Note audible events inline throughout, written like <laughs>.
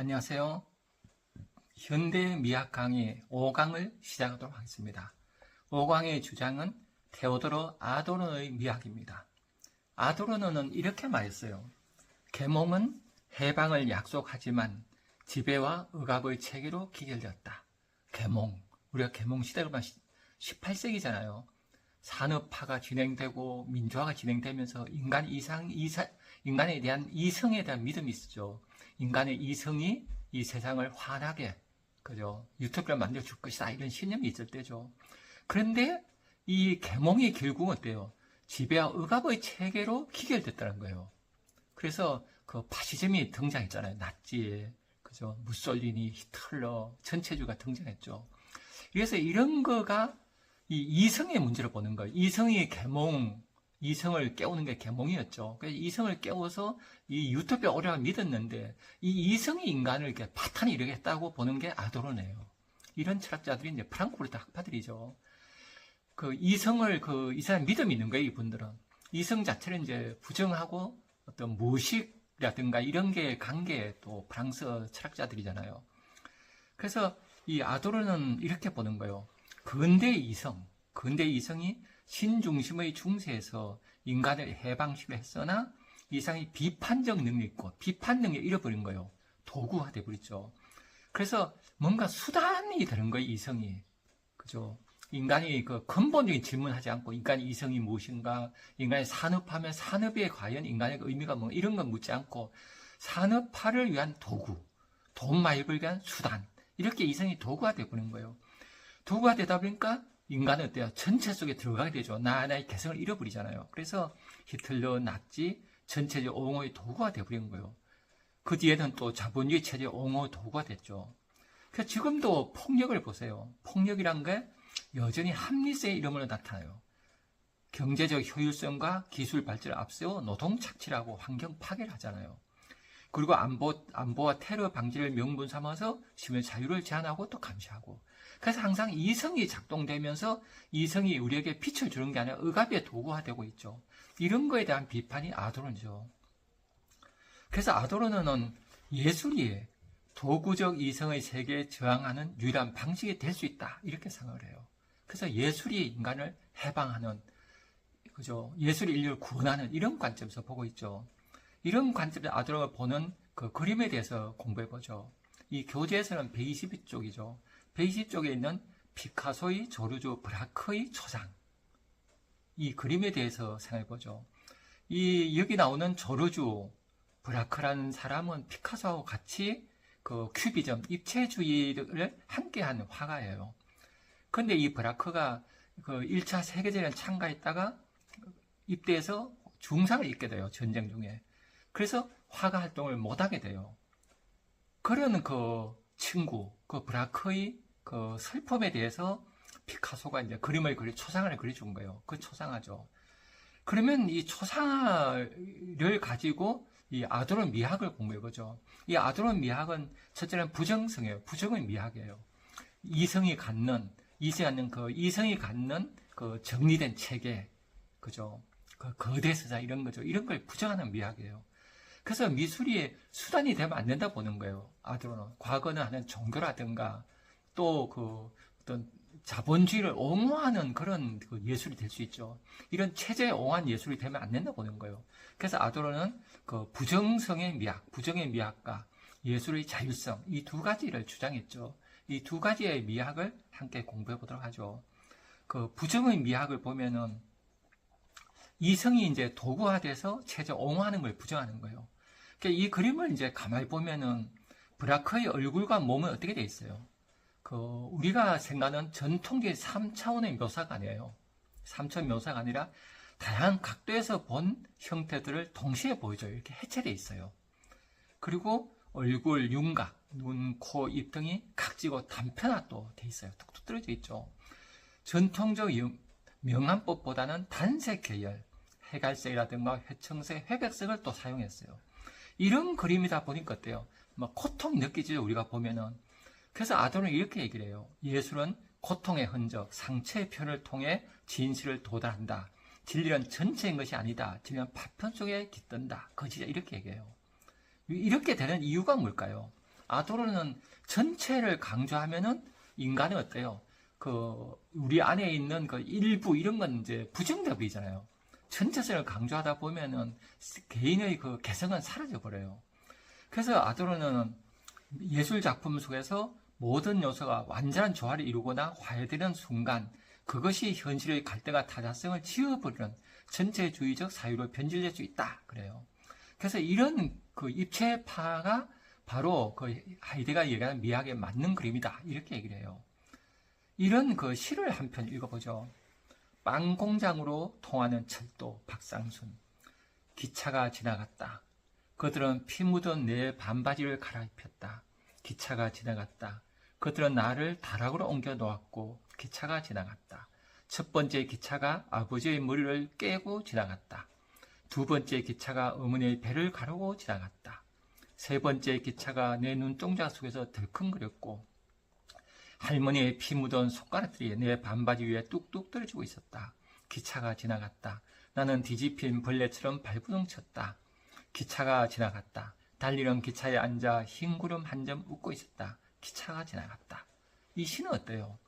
안녕하세요. 현대 미학 강의 5강을 시작하도록 하겠습니다. 5강의 주장은 테오도로 아도르의 미학입니다. 아도르는 이렇게 말했어요. 계몽은 해방을 약속하지만 지배와 억압의 체계로 기결되었다. 계몽, 우리가 계몽 시대가 18세기잖아요. 산업화가 진행되고 민주화가 진행되면서 인간 이상 이사, 인간에 대한 이성에 대한 믿음이 있었죠. 인간의 이성이 이 세상을 환하게 그죠 유토피아를 만들어 줄 것이다 이런 신념이 있을 때죠. 그런데 이 계몽이 결국은 어때요? 지배와 억압의 체계로 기결됐다는 거예요. 그래서 그 파시즘이 등장했잖아요. 나치에 그죠 무솔리니, 히틀러, 전체주가 등장했죠. 그래서 이런 거가 이 이성의 문제를 보는 거예요. 이성이 계몽, 이성을 깨우는 게 계몽이었죠. 그래서 이성을 깨워서 이 유토피아 오리를 믿었는데 이 이성이 인간을 이렇게 파탄이 이르겠다고 보는 게 아도로네요. 이런 철학자들이 이제 프랑크푸르트 학파들이죠. 그 이성을 그 이 사람 믿음이 있는 거예요, 이분들은. 이성 자체를 이제 부정하고 어떤 무식이라든가 이런 게 관계 또 프랑스 철학자들이잖아요. 그래서 이 아도르는 이렇게 보는 거예요. 근대 이성, 근대 이성이 신중심의 중세에서 인간을 해방시를 했으나 이상이 비판적 능력있고 비판 능력 잃어버린 거예요. 도구화 돼 버렸죠. 그래서 뭔가 수단이 되는 거예요, 이성이. 그죠? 인간이 그 근본적인 질문하지 않고 인간의 이성이 무엇인가, 인간이 산업하면 산업에 과연 인간의 의미가 뭐 이런 건 묻지 않고 산업화를 위한 도구, 돈 많이 벌기 위한 수단, 이렇게 이성이 도구화돼 버린 거예요. 도구가 되다 보니까 인간은 어때요? 전체 속에 들어가게 되죠. 나 하나의 개성을 잃어버리잖아요. 그래서 히틀러, 나치, 전체적 옹호의 도구가 되어버린 거예요. 그 뒤에는 또 자본주의 체제 옹호 도구가 됐죠. 그래서 지금도 폭력을 보세요. 폭력이란 게 여전히 합리세의 이름으로 나타나요. 경제적 효율성과 기술 발전을 앞세워 노동 착취라고 환경 파괴를 하잖아요. 그리고 안보, 안보와 테러 방지를 명분 삼아서 시민의 자유를 제한하고 또 감시하고. 그래서 항상 이성이 작동되면서 이성이 우리에게 빛을 주는 게 아니라 억압의 도구화 되고 있죠. 이런 거에 대한 비판이 아도론이죠. 그래서 아도론은 예술이 도구적 이성의 세계에 저항하는 유일한 방식이 될 수 있다. 이렇게 생각을 해요. 그래서 예술이 인간을 해방하는, 그죠. 예술이 인류를 구원하는 이런 관점에서 보고 있죠. 이런 관점에서 아도론을 보는 그 그림에 대해서 공부해 보죠. 이 교재에서는 122쪽이죠. 120쪽에 있는 피카소의 조르주 브라크의 초상. 이 그림에 대해서 생각해 보죠. 이, 여기 나오는 조르주 브라크라는 사람은 피카소하고 같이 그 큐비즘, 입체주의를 함께하는 화가예요. 근데 이 브라크가 그 1차 세계대전 참가했다가 입대해서 중상을 입게 돼요. 전쟁 중에. 그래서 화가 활동을 못하게 돼요. 그러는 그 친구, 그 브라크의 그 슬픔에 대해서 피카소가 이제 그림을 그리, 초상화를 그려준 거예요. 그 초상화죠. 그러면 이 초상화를 가지고 이 아도론 미학을 공부해 보죠. 이 아도론 미학은 첫째는 부정성이에요. 부정의 미학이에요. 이성이 갖는, 이성이 갖는 그, 이성이 갖는 그 정리된 체계, 그죠. 그 거대 서사 이런 거죠. 이런 걸 부정하는 미학이에요. 그래서 미술이 수단이 되면 안 된다 보는 거예요. 아도로는. 과거는 하는 종교라든가 또 그 어떤 자본주의를 옹호하는 그런 그 예술이 될 수 있죠. 이런 체제에 옹호한 예술이 되면 안 된다 보는 거예요. 그래서 아도로는 그 부정성의 미학, 부정의 미학과 예술의 자율성 이 두 가지를 주장했죠. 이 두 가지의 미학을 함께 공부해 보도록 하죠. 그 부정의 미학을 보면은 이성이 이제 도구화돼서 체제 옹호하는 걸 부정하는 거예요. 그러니까 이 그림을 이제 가만히 보면은 브라크의 얼굴과 몸은 어떻게 돼 있어요? 그 우리가 생각하는 전통적인 3차원의 묘사가 아니에요. 3차원 묘사가 아니라 다양한 각도에서 본 형태들을 동시에 보여줘요. 이렇게 해체돼 있어요. 그리고 얼굴, 윤곽, 눈, 코, 입 등이 각지고 단편화도 돼 있어요. 툭툭 떨어져 있죠. 전통적 명암법보다는 단색 계열, 해갈색이라든가 회청색, 회백색을 또 사용했어요. 이런 그림이다 보니까 어때요? 뭐 고통 느끼죠 우리가 보면은. 그래서 아도는 이렇게 얘기를 해요. 예술은 고통의 흔적, 상처의 편을 통해 진실을 도달한다. 진리는 전체인 것이 아니다. 진리는 파편 속에 깃든다. 거짓이다. 이렇게 얘기해요. 이렇게 되는 이유가 뭘까요? 아도르는 전체를 강조하면은 인간은 어때요? 그 우리 안에 있는 그 일부 이런 건 이제 부정돼 버리잖아요. 전체성을 강조하다 보면은 개인의 그 개성은 사라져 버려요. 그래서 아도르는 예술 작품 속에서 모든 요소가 완전한 조화를 이루거나 화해되는 순간 그것이 현실의 갈등과 타자성을 지워버리는 전체주의적 사유로 변질될 수 있다 그래요. 그래서 이런 그 입체파가 바로 그 하이데가 얘기하는 미학에 맞는 그림이다 이렇게 얘기를 해요. 이런 그 시를 한 편 읽어보죠. 빵 공장으로 통하는 철도 박상순 기차가 지나갔다. 그들은 피 묻은 내 반바지를 갈아입혔다. 기차가 지나갔다. 그들은 나를 다락으로 옮겨 놓았고 기차가 지나갔다. 첫 번째 기차가 아버지의 머리를 깨고 지나갔다. 두 번째 기차가 어머니의 배를 가르고 지나갔다. 세 번째 기차가 내 눈동자 속에서 덜컹거렸고 할머니의 피 묻은 손가락들이 내 반바지 위에 뚝뚝 떨어지고 있었다. 기차가 지나갔다. 나는 뒤집힌 벌레처럼 발부둥 쳤다. 기차가 지나갔다. 달리는 기차에 앉아 흰 구름 한 점 웃고 있었다. 기차가 지나갔다. 이 시는 어때요?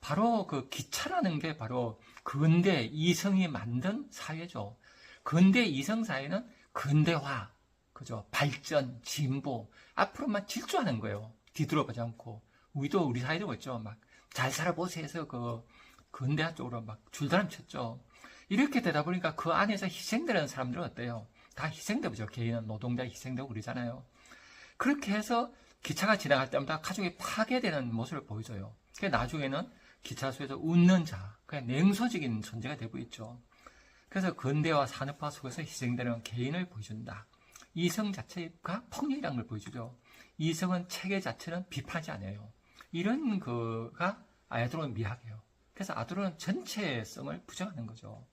바로 그 기차라는 게 바로 근대 이성이 만든 사회죠. 근대 이성 사회는 근대화, 그죠? 발전, 진보, 앞으로만 질주하는 거예요. 뒤돌아보지 않고. 우리도 우리 사회도 그렇죠. 막 잘 살아보세요 해서 그 근대화 쪽으로 막 줄다름 쳤죠. 이렇게 되다 보니까 그 안에서 희생되는 사람들은 어때요? 다 희생되죠. 개인은 노동자 희생되고 그러잖아요. 그렇게 해서 기차가 지나갈 때마다 가족이 파괴되는 모습을 보여줘요. 그 나중에는 기차 속에서 웃는 자, 그냥 냉소적인 존재가 되고 있죠. 그래서 근대화 산업화 속에서 희생되는 개인을 보여준다. 이성 자체가 폭력이라는 걸 보여주죠. 이성은 체계 자체는 비판하지 않아요. 이런 거가 아야도로는 미학이에요. 그래서 아도로는 전체성을 부정하는 거죠.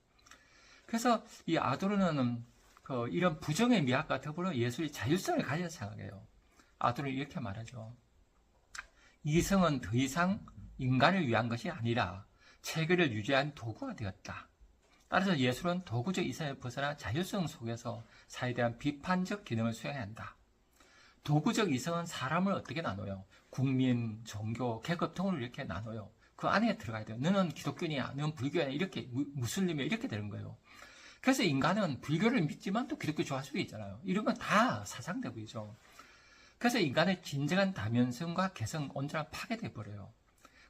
그래서 이 아도로는 그 이런 부정의 미학과 더불어 예술이 자율성을 가져서 생각해요. 아도로는 이렇게 말하죠. 이성은 더 이상 인간을 위한 것이 아니라 체계를 유지한 도구가 되었다. 따라서 예술은 도구적 이성을 벗어나 자율성 속에서 사회에 대한 비판적 기능을 수행해야 한다. 도구적 이성은 사람을 어떻게 나눠요? 국민, 종교, 계급 등으로 이렇게 나눠요. 그 안에 들어가야 돼요. 너는 기독교냐, 너는 불교냐, 이렇게, 무슬림이야, 이렇게 되는 거예요. 그래서 인간은 불교를 믿지만 또 기독교 좋아할 수도 있잖아요. 건다 사상대구이죠. 그래서 인간의 진정한 다면성과 개성 온전한 파괴돼 버려요.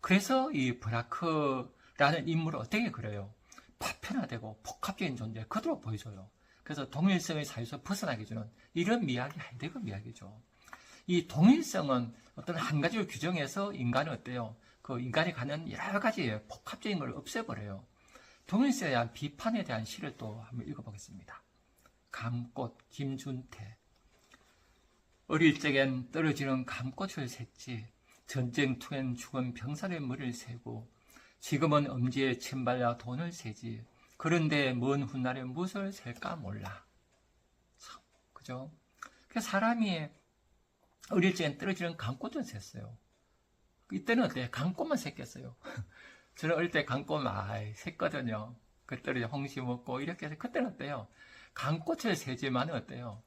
그래서 이 브라크라는 인물을 어떻게 그려요? 파편화되고 복합적인 존재, 그대로 보여줘요. 그래서 동일성의 사유에서 벗어나게 주는 이런 미학이 하이데거 미학이죠. 이 동일성은 어떤 한 가지를 규정해서 인간은 어때요? 그 인간이 가는 여러 가지 복합적인 걸 없애버려요. 동일성에 대한 비판에 대한 시를 또 한번 읽어보겠습니다. 감꽃 김준태 어릴 적엔 떨어지는 감꽃을 샜지 전쟁투엔 죽은 병사의 머리를 세고 지금은 엄지에 침발라 돈을 세지 그런데 먼 훗날에 무엇을 셀까 몰라 참 그죠? 그 사람이 어릴 적엔 떨어지는 감꽃을 샜어요 이때는 어때요? 감꽃만 샜겠어요 <laughs> 저는 어릴 때 감꽃 많이 샜거든요 그때 홍시 먹고 이렇게 해서 그때는 어때요? 감꽃을 세지만 어때요?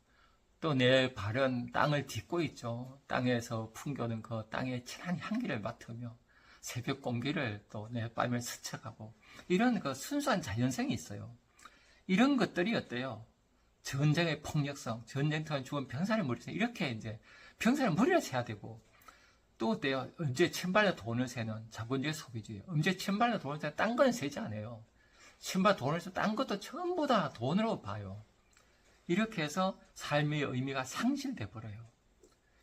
또 내 발은 땅을 딛고 있죠. 땅에서 풍겨는 그 땅의 진한 향기를 맡으며 새벽 공기를 또 내 뺨을 스쳐가고 이런 그 순수한 자연성이 있어요. 이런 것들이 어때요? 전쟁의 폭력성, 전쟁터에 죽은 병사의 머리세 이렇게 이제 병사의 머리를 세야 되고 또 어때요? 언제 침발로 돈을 세는 자본주의 소비주의. 언제 침발로 돈을 세는 딴건 세지 않아요. 신발 돈을 써, 딴 것도 전부 다 돈으로 봐요. 이렇게 해서 삶의 의미가 상실돼 버려요.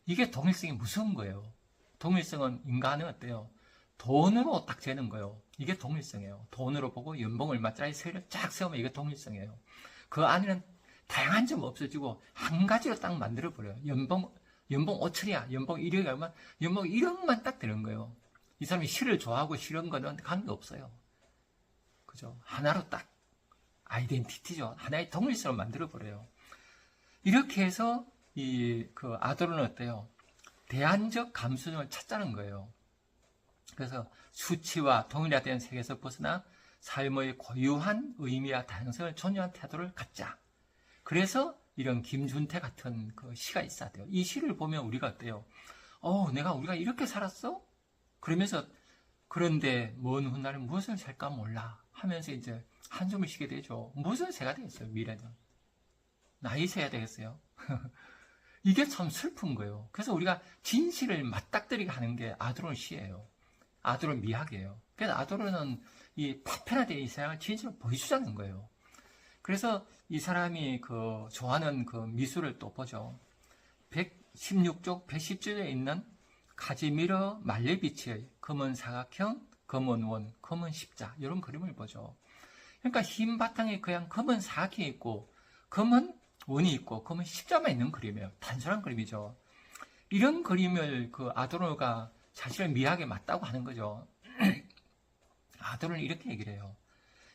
이게 동일성이 무서운 거예요. 동일성은 인간은 어때요? 돈으로 딱 재는 거예요. 이게 동일성이에요. 돈으로 보고 연봉 얼마짜리 세를 쫙 세우면 이게 동일성이에요. 그 안에는 다양한 점 없어지고 한 가지로 딱 만들어 버려요. 연봉 연봉 5천이야. 연봉 1억이 얼마? 연봉 1억만 딱 되는 거예요. 이 사람이 시를 좋아하고 싫은 거는 관계 없어요. 그죠? 하나로 딱 아이덴티티죠. 하나의 동일성을 만들어 버려요. 이렇게 해서 이 그 아도르는 어때요? 대안적 감수성을 찾자는 거예요. 그래서 수치와 동일화된 세계에서 벗어나 삶의 고유한 의미와 다양성을 존중한 태도를 갖자. 그래서 이런 김준태 같은 그 시가 있어야 돼요. 이 시를 보면 우리가 어때요? 어, 내가 우리가 이렇게 살았어? 그러면서 그런데 먼 훗날에 무엇을 살까 몰라 하면서 이제 한숨을 쉬게 되죠. 무엇을 세가 되겠어요, 미래는. 나이 세야 되겠어요. <laughs> 이게 참 슬픈 거예요. 그래서 우리가 진실을 맞닥뜨리게 하는 게 아도론 시예요. 아도론 미학이에요. 그래서 아도론은 이 파편화된 이 세상을 진실로 보여주자는 거예요. 그래서 이 사람이 그 좋아하는 그 미술을 또 보죠. 116쪽 110쪽에 있는 카지미르 말레비치의 검은 사각형, 검은 원, 검은 십자 이런 그림을 보죠. 그러니까 흰 바탕에 그냥 검은 사각형이 있고 검은 원이 있고 검은 십자만 있는 그림이에요. 단순한 그림이죠. 이런 그림을 그 아도르가 자신을 미하게 맞다고 하는 거죠. <clears throat> 아도르는 이렇게 얘기를 해요.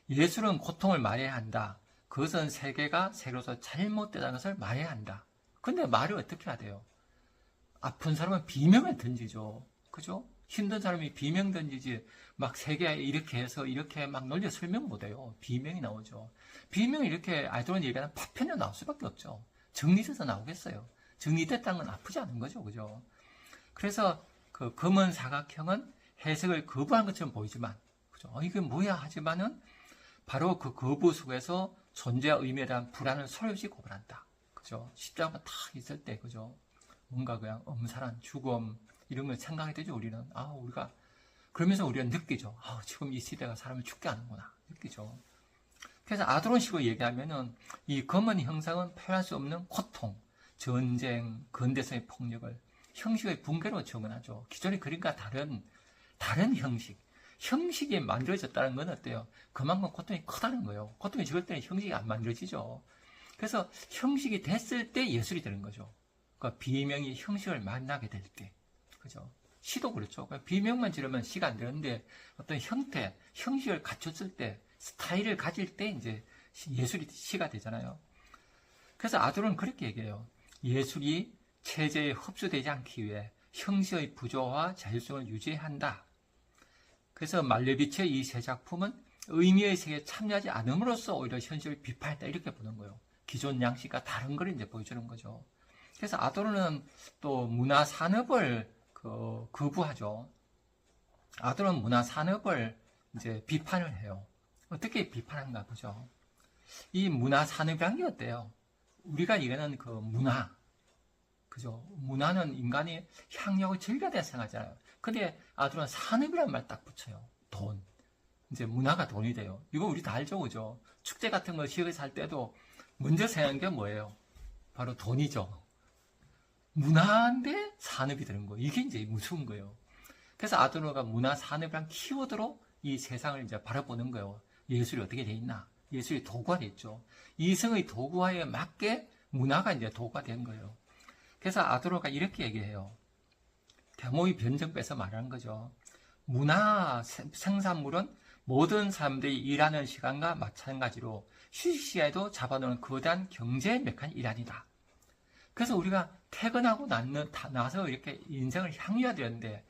예술은 고통을 말해야 한다. 그것은 세계가 세로서 잘못되다는 것을 말해야 한다. 근데 말을 어떻게 해야 돼요? 아픈 사람은 비명을 던지죠. 그죠? 힘든 사람이 비명 던지지 막 세계 이렇게 해서 이렇게 막 놀려 설명 못해요. 비명이 나오죠. 비명이 이렇게 아이돌은 얘기하는 파편이 나올 수밖에 없죠. 정리돼서 나오겠어요. 정리됐다는 건 아프지 않은 거죠. 그죠? 그래서 그 검은 사각형은 해석을 거부한 것처럼 보이지만 그죠? 어, 이게 뭐야 하지만은 바로 그 거부 속에서 존재와 의미에 대한 불안을 소리없이 고발한다. 그죠? 십자가가 탁 있을 때, 그죠? 뭔가 그냥 엄살한 죽음, 이런 걸 생각하게 되죠, 우리는. 아, 우리가. 그러면서 우리가 느끼죠. 아, 지금 이 시대가 사람을 죽게 하는구나. 느끼죠. 그래서 아드론식으로 얘기하면은 이 검은 형상은 표현할 수 없는 고통, 전쟁, 근대성의 폭력을 형식의 붕괴로 적응하죠. 기존의 그림과 다른, 다른 형식. 형식이 만들어졌다는 건 어때요? 그만큼 고통이 크다는 거예요. 고통이 적을 때는 형식이 안 만들어지죠. 그래서 형식이 됐을 때 예술이 되는 거죠. 그러니까 비명이 형식을 만나게 될 때. 그죠? 시도 그렇죠. 그러니까 비명만 지르면 시가 안 되는데 어떤 형태, 형식을 갖췄을 때, 스타일을 가질 때 이제 예술이 시가 되잖아요. 그래서 아들은 그렇게 얘기해요. 예술이 체제에 흡수되지 않기 위해 형식의 부조와 자율성을 유지한다. 그래서 말레비치의 이 세 작품은 의미의 세계에 참여하지 않음으로써 오히려 현실을 비판했다 이렇게 보는 거예요. 기존 양식과 다른 걸 이제 보여주는 거죠. 그래서 아도르는 또 문화 산업을 그 거부하죠. 아도르는 문화 산업을 이제 비판을 해요. 어떻게 비판한가 보죠. 이 문화 산업이란 게 어때요? 우리가 이거는 그 문화, 그죠? 문화는 인간이 향유하고 즐겨야 된다 생각하잖아요. 근데 아들은 산업이란 말 딱 붙여요. 돈. 이제 문화가 돈이 돼요. 이거 우리 다 알죠, 그죠? 축제 같은 거할 때도 먼저 생각한 게 뭐예요? 바로 돈이죠. 문화인데 산업이 되는 거예요. 이게 이제 무서운 거예요. 그래서 아도노가 문화 산업이란 키워드로 이 세상을 이제 바라보는 거예요. 예술이 어떻게 돼 있나? 예술이 도구화 됐죠. 이성의 도구화에 맞게 문화가 이제 도구화 된 거예요. 그래서 아도로가 이렇게 얘기해요. 데모의 변증 빼서 말하는 거죠. 문화 생산물은 모든 사람들이 일하는 시간과 마찬가지로 휴식 시간에도 잡아놓은 거대한 경제 메칸 일환이다. 그래서 우리가 퇴근하고 나서 이렇게 인생을 향유해야 되는데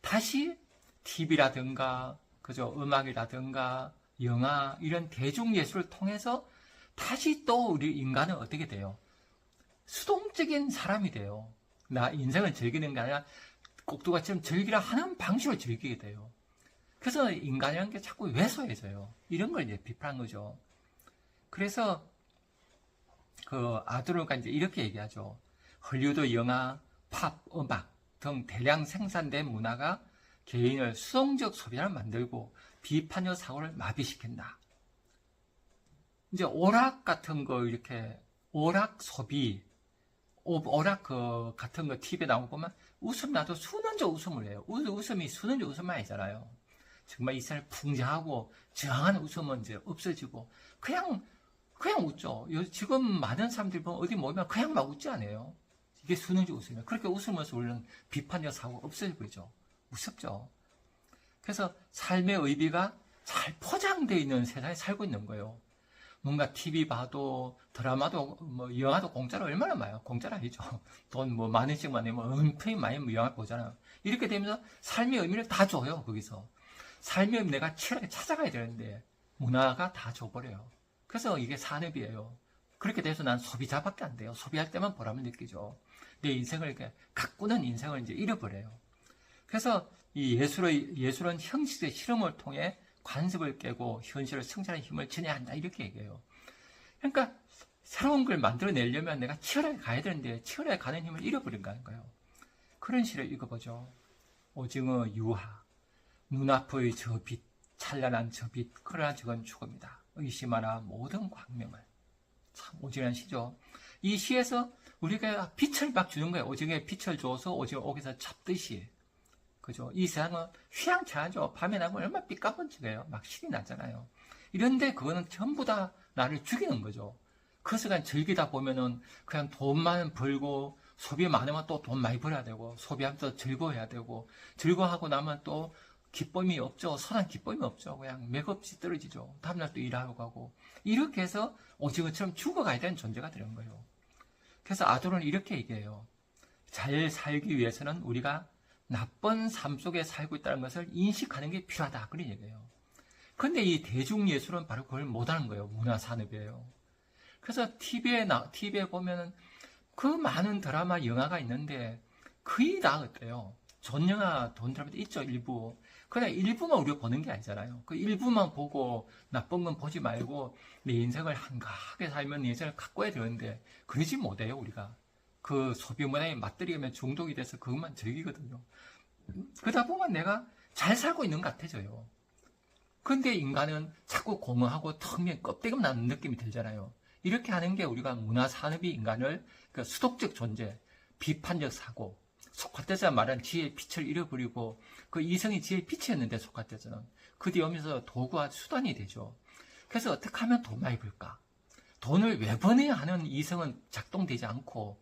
다시 TV라든가 그죠 음악이라든가 영화 이런 대중 예술을 통해서 다시 또 우리 인간은 어떻게 돼요? 수동적인 사람이 돼요. 나 인생을 즐기는 게 아니라 꼭두가처럼 즐기라 하는 방식으로 즐기게 돼요. 그래서 인간이라는 게 자꾸 왜소해져요. 이런 걸 이제 비판한 거죠. 그래서 그 아드로가 이제 이렇게 얘기하죠. 헐리우드 영화, 팝, 음악 등 대량 생산된 문화가 개인을 수동적 소비자를 만들고 비판적 사고를 마비시킨다. 이제 오락 같은 거 이렇게 오락 소비, 오락 그 같은 거 TV에 나오고 보면 웃음 나도 수는적 웃음을 해요. 웃음이 수는적 웃음만 아니잖아요. 정말 이 사람을 풍자하고 저항하는 웃음은 이제 없어지고 그냥 그냥 웃죠. 지금 많은 사람들이 보면 어디 모이면 그냥 막 웃지 않아요. 이게 수능적 웃음이에요. 그렇게 웃으면서 우리는 비판적 사고가 없어져 버리죠. 무섭죠. 그래서 삶의 의미가 잘 포장되어 있는 세상에 살고 있는 거예요. 뭔가 TV 봐도 드라마도 뭐 영화도 공짜로 얼마나 많아요. 공짜로 아니죠. <laughs> 돈 뭐 만 원씩만 내면 은폐히 많이 뭐 영화 보잖아요. 이렇게 되면서 삶의 의미를 다 줘요. 거기서 삶의 의미 내가 치열하게 찾아가야 되는데 문화가 다 줘버려요. 그래서 이게 산업이에요. 그렇게 돼서 난 소비자밖에 안 돼요. 소비할 때만 보람을 느끼죠. 내 인생을 가꾸는 인생을 이제 잃어버려요. 그래서 이 예술의, 예술은 형식의 실험을 통해 관습을 깨고 현실을 성찰하는 힘을 지녀야 한다. 이렇게 얘기해요. 그러니까 새로운 걸 만들어내려면 내가 치열하게 가야 되는데 치열하게 가는 힘을 잃어버린 거예요. 그런 시를 읽어보죠. 오징어 유하, 눈앞의 저 빛, 찬란한 저 빛, 그러나 저건 죽음이다. 의심하라 모든 광명을. 참 오지랖 시죠. 이 시에서 우리가 빛을 막 주는 거예요. 오징어에 빛을 줘서 오징어 옥에서 잡듯이. 그죠? 이 세상은 휘황찬하죠. 밤에 나면 얼마나 삐까번쩍해요. 막 신이 나잖아요. 이런데 그거는 전부 다 나를 죽이는 거죠. 그 시간 즐기다 보면은 그냥 돈만 벌고 소비 많으면 또 돈 많이 벌어야 되고 소비하면서 즐거워해야 되고 즐거워하고 나면 또 기쁨이 없죠. 선한 기쁨이 없죠. 그냥 맥없이 떨어지죠. 다음날 또 일하러 가고 이렇게 해서 오징어처럼 죽어가야 되는 존재가 되는 거예요. 그래서 아도는 이렇게 얘기해요. 잘 살기 위해서는 우리가 나쁜 삶 속에 살고 있다는 것을 인식하는 게 필요하다. 그런 얘기예요. 근데 이 대중예술은 바로 그걸 못하는 거예요. 문화산업이에요. 그래서 TV에, 나, TV에 보면은 그 많은 드라마, 영화가 있는데 거의 다 어때요? 전 영화, 돈 드라마 있죠, 일부. 그냥 일부만 우리가 보는 게 아니잖아요. 그 일부만 보고 나쁜 건 보지 말고 내 인생을 한가하게 살면 내 인생을 가꿔야 되는데 그러지 못해요, 우리가. 그 소비 문화에 맞들이면 중독이 돼서 그것만 즐기거든요. 그러다 보면 내가 잘 살고 있는 것 같아져요. 근데 인간은 자꾸 공허하고 텅빈 껍데기만 나는 느낌이 들잖아요. 이렇게 하는 게 우리가 문화 산업이 인간을 그 수독적 존재, 비판적 사고, 소크라테스가 말한 지혜의 빛을 잃어버리고 그 이성이 지혜의 빛이었는데 소크라테스는 그 뒤에 오면서 도구와 수단이 되죠. 그래서 어떻게 하면 돈 많이 벌까? 돈을 왜 버내야 하는 이성은 작동되지 않고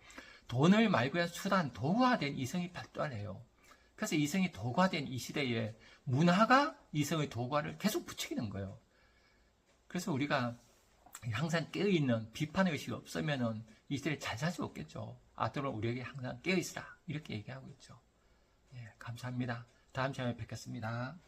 돈을 말고 한 수단, 도구화된 이성이 발달해요. 그래서 이성이 도구화된 이 시대에 문화가 이성의 도구화를 계속 부추기는 거예요. 그래서 우리가 항상 깨어있는 비판의 의식이 없으면은 이 시대에 잘살수 없겠죠. 아들은 우리에게 항상 깨어있으라. 이렇게 얘기하고 있죠. 예, 감사합니다. 다음 시간에 뵙겠습니다.